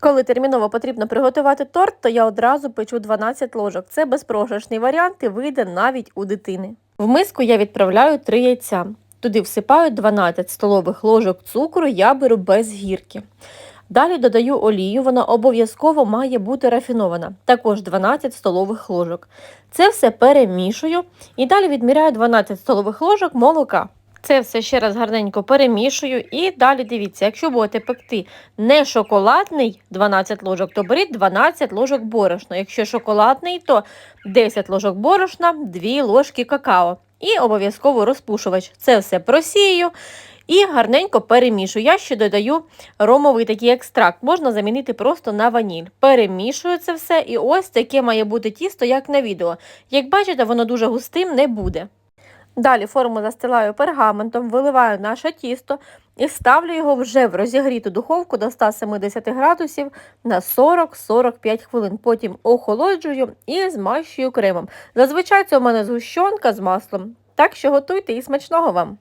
Коли терміново потрібно приготувати торт, то я одразу печу 12 ложок. Це безпрограшний варіант і вийде навіть у дитини. В миску я відправляю 3 яйця. Туди всипаю 12 столових ложок цукру, я беру без гірки. Далі додаю олію, вона обов'язково має бути рафінована, також 12 столових ложок. Це все перемішую і далі відміряю 12 столових ложок молока. Це все ще раз гарненько перемішую і далі дивіться, якщо будете пекти не шоколадний 12 ложок, то беріть 12 ложок борошна. Якщо шоколадний, то 10 ложок борошна, 2 ложки какао. І обов'язково розпушувач. Це все просію і гарненько перемішую. Я ще додаю ромовий такий екстракт. Можна замінити просто на ваніль. Перемішую це все, і ось таке має бути тісто, як на відео. Як бачите, воно дуже густим не буде. Далі форму застилаю пергаментом, виливаю наше тісто і ставлю його вже в розігріту духовку до 170 градусів на 40-45 хвилин. Потім охолоджую і змащую кремом. Зазвичай це у мене згущенка з маслом. Так що готуйте і смачного вам!